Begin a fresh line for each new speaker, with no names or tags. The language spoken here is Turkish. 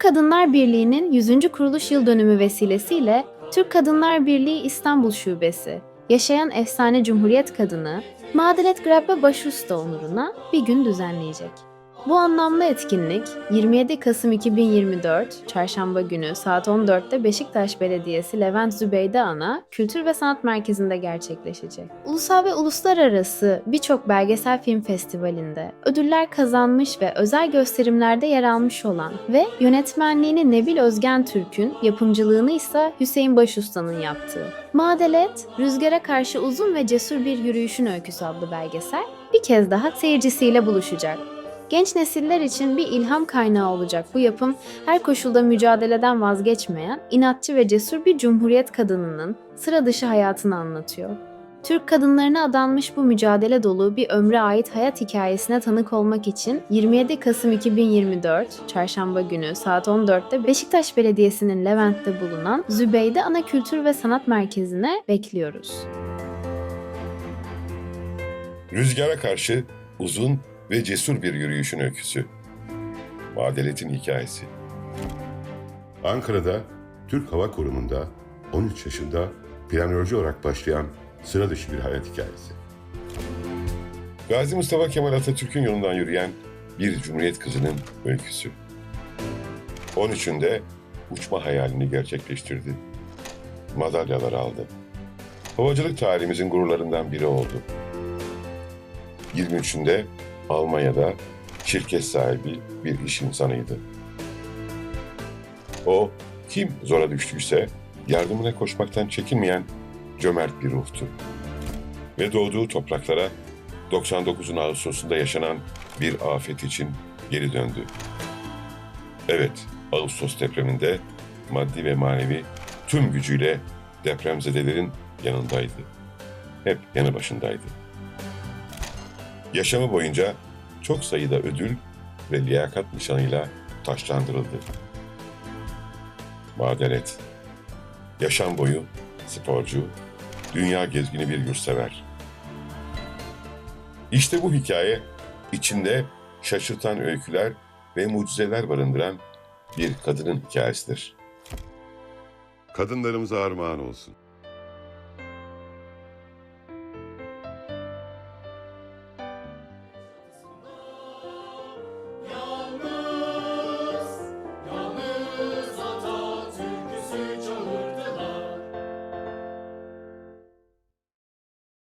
Türk Kadınlar Birliği'nin 100. kuruluş yıl dönümü vesilesiyle Türk Kadınlar Birliği İstanbul Şubesi, yaşayan efsane Cumhuriyet kadını Madalet Grabbe Başusta onuruna bir gün düzenleyecek. Bu anlamlı etkinlik 27 Kasım 2024 Çarşamba günü saat 14'te Beşiktaş Belediyesi Levent Zübeyde Ana Kültür ve Sanat Merkezi'nde gerçekleşecek. Ulusal ve uluslararası birçok belgesel film festivalinde ödüller kazanmış ve özel gösterimlerde yer almış olan ve yönetmenliğini Nebil Özgen Türk'ün, yapımcılığını ise Hüseyin Başusta'nın yaptığı. Madalet, rüzgara karşı uzun ve cesur bir yürüyüşün öyküsü adlı belgesel bir kez daha seyircisiyle buluşacak. Genç nesiller için bir ilham kaynağı olacak bu yapım her koşulda mücadeleden vazgeçmeyen, inatçı ve cesur bir cumhuriyet kadınının sıra dışı hayatını anlatıyor. Türk kadınlarına adanmış bu mücadele dolu bir ömre ait hayat hikayesine tanık olmak için 27 Kasım 2024 Çarşamba günü saat 14'te Beşiktaş Belediyesi'nin Levent'te bulunan Zübeyde Ana Kültür ve Sanat Merkezi'ne bekliyoruz.
Rüzgara karşı uzun ve cesur bir yürüyüşün öyküsü. Adalet'in hikayesi.
Ankara'da Türk Hava Kurumu'nda 13 yaşında planörcü olarak başlayan sıra dışı bir hayat hikayesi.
Gazi Mustafa Kemal Atatürk'ün yolundan yürüyen bir cumhuriyet kızının öyküsü. 13'ünde uçma hayalini gerçekleştirdi. Madalyalar aldı. Havacılık tarihimizin gururlarından biri oldu. 23'ünde Almanya'da şirket sahibi bir iş insanıydı. O kim zora düştüyse yardımına koşmaktan çekinmeyen cömert bir ruhtu. Ve doğduğu topraklara 99'un Ağustos'unda yaşanan bir afet için geri döndü. Evet, Ağustos depreminde maddi ve manevi tüm gücüyle depremzedelerin yanındaydı. Hep yanı başındaydı. Yaşamı boyunca çok sayıda ödül ve liyakat nişanıyla taşlandırıldı. Madalet, yaşam boyu sporcu, dünya gezgini bir yurtsever. İşte bu hikaye içinde şaşırtan öyküler ve mucizeler barındıran bir kadının hikayesidir.
Kadınlarımıza armağan olsun.